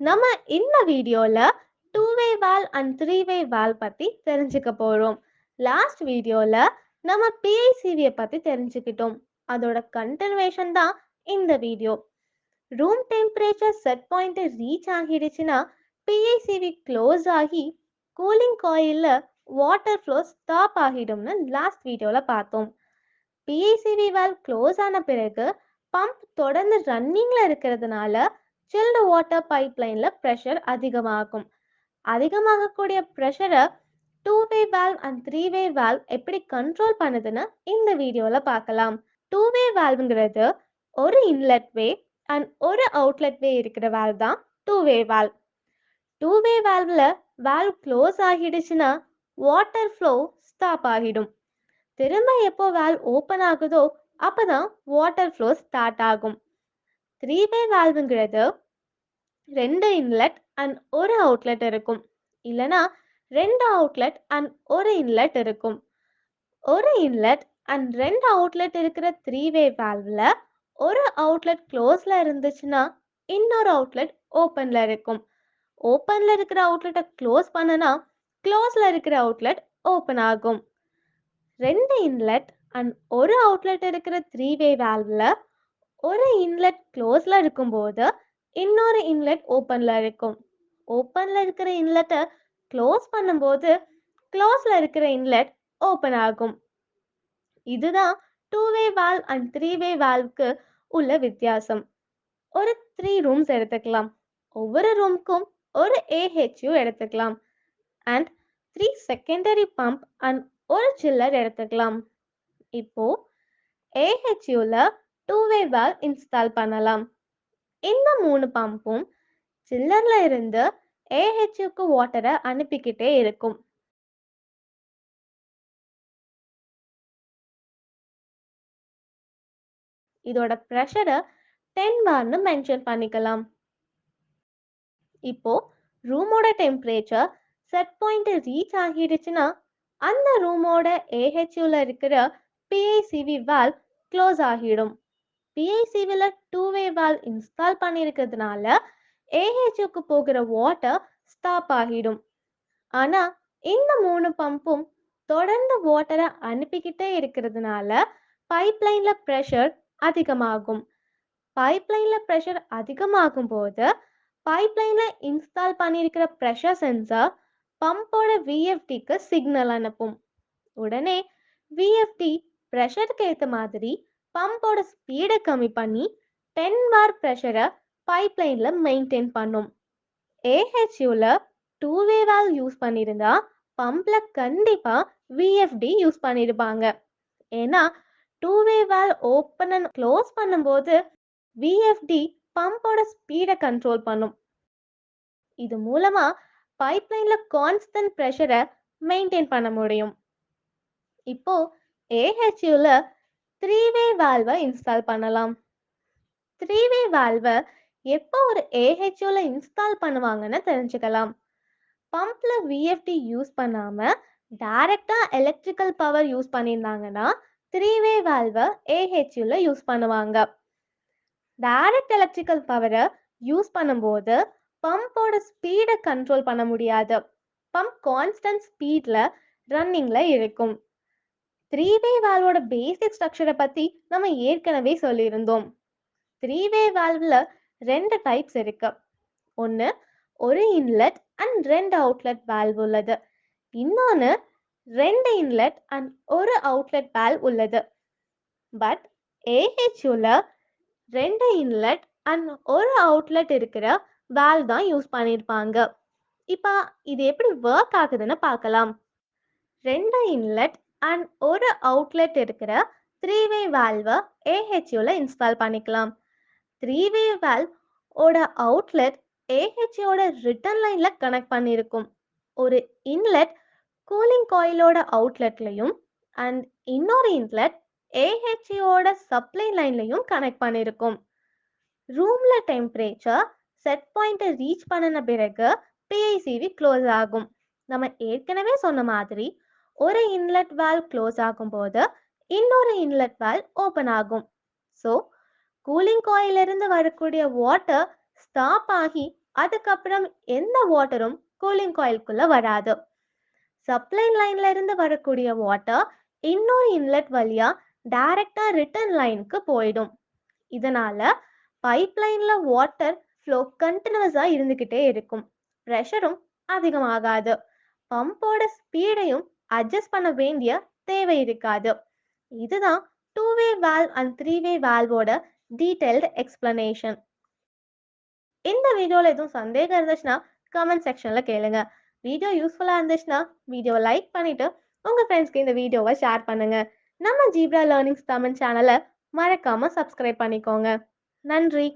நம்ம இந்த வீடியோல two way valve and three way valve பத்தி தெரிஞ்சுக்க போறோம். லாஸ்ட் வீடியோல நம்ம பிஐசிவியை பத்தி தெரிஞ்சுக்கிட்டோம். அதோட கண்டினியூஷன் தான் இந்த video. Room temperature set point reach ஆகிடுச்சுன்னா P I C V close ஆகி கூலிங் காயில்ல வாட்டர் ஃப்ளோ ஸ்டாப் ஆகிடும்னு லாஸ்ட் வீடியோல பார்த்தோம். பிஐசிவி வால் க்ளோஸ் ஆன பிறகு பம்ப் தொடர்ந்து ரன்னிங்ல இருக்கிறதுனால சில்டு வாட்டர் பைப்லைனில் ப்ரெஷர் அதிகமாகும். அதிகமாகக்கூடிய ப்ரெஷரை two way valve and three way valve எப்படி கண்ட்ரோல் பண்ணுதுன்னு இந்த வீடியோவில் பார்க்கலாம். டூ வே வால்வுங்கிறது ஒரு இன்லெட் வே அண்ட் ஒரு அவுட்லெட் வே இருக்கிற வால்வ் தான் two way valve two way வால்வ்ல valve close ஆகிடுச்சுன்னா வாட்டர் ஃப்ளோ ஸ்டாப் ஆகிடும். திரும்ப எப்போ வால்வ் ஓப்பன் ஆகுதோ அப்போ தான் வாட்டர் ஃப்ளோ ஸ்டார்ட் ஆகும். த்ரீ வே வால்வுங்கிறது ரெண்டு இன்லெட் அண்ட் ஒரு அவுட்லெட் இருக்கும். இல்லைனா ரெண்டு அவுட்லெட் அண்ட் ஒரு இன்லெட் இருக்கும். ஒரு இன்லெட் அண்ட் ரெண்டு அவுட்லெட் இருக்கிற த்ரீ வே வால்வ்ல ஒரு அவுட்லெட் க்ளோஸில் இருந்துச்சுன்னா இன்னொரு அவுட்லெட் ஓப்பனில் இருக்கும். ஓப்பனில் இருக்கிற அவுட்லெட்டை க்ளோஸ் பண்ணனா க்ளோஸில் இருக்கிற அவுட்லெட் ஓப்பன் ஆகும். ரெண்டு இன்லெட் அண்ட் ஒரு அவுட்லெட் இருக்கிற த்ரீ வே வேல்வில் ஒரு இன்லெட் க்ளோஸில் இருக்கும்போது இன்னொரு இன்லெட் ஓப்பன்ல இருக்கும். ஓப்பன்ல இருக்கிற இன்லெட்டை க்ளோஸ் பண்ணும்போது க்ளோஸ்ல இருக்கிற இன்லெட் ஓப்பன் ஆகும். இதுதான் two way valve and three way வால்வ்க்கு உள்ள வித்தியாசம். ஒரு த்ரீ ரூம்ஸ் எடுத்துக்கலாம். ஒவ்வொரு ரூம்க்கும் ஒரு ஏஹெச்யூ எடுத்துக்கலாம். And three secondary pump and ஒரு சில்லர் எடுத்துக்கலாம். இப்போ ஏஹெச்யூல டூ வே வால் இன்ஸ்டால் பண்ணலாம். இந்த மூணு பம்பும் சில்லர்ல இருந்து ஏஹெச்யூக்கு வாட்டரை அனுப்பிக்கிட்டே இருக்கும். இதோட ப்ரெஷரை டென் பார்னு மென்ஷன் பண்ணிக்கலாம். இப்போ ரூமோட டெம்பரேச்சர் செட் பாயிண்ட் ரீச் ஆகிடுச்சுன்னா அந்த ரூமோட ஏஹெச்யூல இருக்கிற பிஐசிவி வால் க்ளோஸ் ஆகிடும். பிஐசிவில டூ வே வால் இன்ஸ்டால் பண்ணியிருக்கிறதுனால ஏஹெச்யூக்கு போகிற வாட்டர் ஸ்டாப் ஆகிடும். ஆனா இந்த மூணு பம்பும் தொடர்ந்து வாட்டரை அனுப்பிக்கிட்டே இருக்கிறதுனால பைப்லைன்ல ப்ரெஷர் அதிகமாகும். பைப்லைன்ல ப்ரெஷர் அதிகமாகும் போது பைப்லைன்ல இன்ஸ்டால் பண்ணியிருக்கிற ப்ரெஷர் சென்சார் பம்போட விஎஃப்டிக்கு சிக்னல் அனுப்பும். உடனே விஎஃப்டி ப்ரெஷருக்கு ஏற்ற மாதிரி பம்போட ஸ்பீடை கம்மி பண்ணி டென் பார் ப்ரெஷரை பைப் லைனில் மெயின்டைன் பண்ணும். ஏஹெச்யூவில் டூ வே வால் யூஸ் பண்ணியிருந்தா பம்பில் கண்டிப்பாக விஎஃப்டி யூஸ் பண்ணியிருப்பாங்க ஏன்னா two way valve open and close பண்ணும்போது விஎஃப்டி பம்போட ஸ்பீடை கண்ட்ரோல் பண்ணும். இது மூலமாக பைப் கான்ஸ்டன்ட் ப்ரெஷரை மெயின்டைன் பண்ண முடியும். இப்போ ஏஹெச்யூவில் த்ரீ வே வால்வை இன்ஸ்டால் பண்ணலாம். த்ரீ வே வால்வை எப்போ ஒரு ஏஹெச்ஓவில் இன்ஸ்டால் பண்ணுவாங்கன்னு தெரிஞ்சுக்கலாம். பம்பில் விஎஃப்டி யூஸ் பண்ணாமல் டைரக்டா எலக்ட்ரிக்கல் பவர் யூஸ் பண்ணியிருந்தாங்கன்னா த்ரீ வே வால்வை ஏஹெச்யூவில் யூஸ் பண்ணுவாங்க. டைரக்ட் எலக்ட்ரிக்கல் பவரை யூஸ் பண்ணும்போது பம்போட ஸ்பீடை கண்ட்ரோல் பண்ண முடியாது. பம்ப் கான்ஸ்டன்ட் ஸ்பீடில் ரன்னிங்கில் இருக்கும். த்ரீ வே வால்வோட பேசிக் ஸ்ட்ரக்சரை பற்றி நம்ம ஏற்கனவே சொல்லியிருந்தோம். த்ரீ வே வால்வில் ரெண்டு டைப்ஸ் இருக்கு. ஒன்று ஒரு இன்லெட் அண்ட் ரெண்டு அவுட்லெட் வால்வ் உள்ளது. இன்னொன்று ரெண்டு இன்லெட் அண்ட் ஒரு அவுட்லெட் வால்வ் உள்ளது. பட் ஏஹெச்யூல ரெண்டு இன்லெட் அண்ட் ஒரு அவுட்லெட் இருக்கிற வால்வ் தான் யூஸ் பண்ணியிருப்பாங்க இப்போ இது எப்படி ஒர்க் ஆகுதுன்னு பார்க்கலாம். ரெண்டு இன்லெட் அண்ட் ஒரு அவுட்லெட் இருக்கிற த்ரீ வே வால்வை ஏஹெச்யூவில் இன்ஸ்டால் பண்ணிக்கலாம். த்ரீ வே வால்வ் ஓட அவுட்லெட் ஏஹெச்யோட ரிட்டர்ன் லைனில் கனெக்ட் பண்ணியிருக்கும். ஒரு இன்லெட் கூலிங் காயிலோட அவுட்லெட்லையும் அண்ட் இன்னொரு இன்லெட் ஏஹெச்யோட சப்ளை லைன்லையும் கனெக்ட் பண்ணியிருக்கும். ரூமில் டெம்பரேச்சர் செட் பாயிண்ட்டை ரீச் பண்ணின பிறகு பிஐசிவி க்ளோஸ் ஆகும். நம்ம ஏற்கனவே சொன்ன மாதிரி ஒரு இன்லெட் வால் க்ளோஸ் ஆகும்போது இன்னொரு இன்லெட் வால் ஓப்பன் ஆகும். ஸோ கூலிங் காயிலிருந்து வரக்கூடிய வாட்டர் ஸ்டாப் ஆகி அதுக்கப்புறம் எந்த வாட்டரும் கூலிங் காயிலுக்குள்ள வராது. சப்ளை லைன்ல இருந்து வரக்கூடிய வாட்டர் இன்னொரு இன்லெட் வழியா டைரக்டா ரிட்டர்ன் லைனுக்கு போயிடும். இதனால பைப் லைன்ல வாட்டர் ஃப்ளோ கண்டினியூஸா இருந்துகிட்டே இருக்கும். ப்ரெஷரும் அதிகமாகாது. பம்போட ஸ்பீடையும் அட்ஜஸ்ட் பண்ண வேண்டிய தேவை இருக்காது. இதுதான் two way valve and three way வால்வோட detailed explanation இந்த வீடியோவில் எதுவும் சந்தேகம் இருந்துச்சுன்னா கமெண்ட் செக்ஷனில் கேளுங்க. வீடியோ யூஸ்ஃபுல்லாக இருந்துச்சுன்னா வீடியோவை லைக் பண்ணிவிட்டு உங்கள் ஃப்ரெண்ட்ஸ்க்கு இந்த வீடியோவை ஷேர் பண்ணுங்க. நம்ம ஜீப்ரா லேர்னிங்ஸ் தமிழ் சேனலை மறக்காமல் சப்ஸ்கிரைப் பண்ணிக்கோங்க. நன்றி.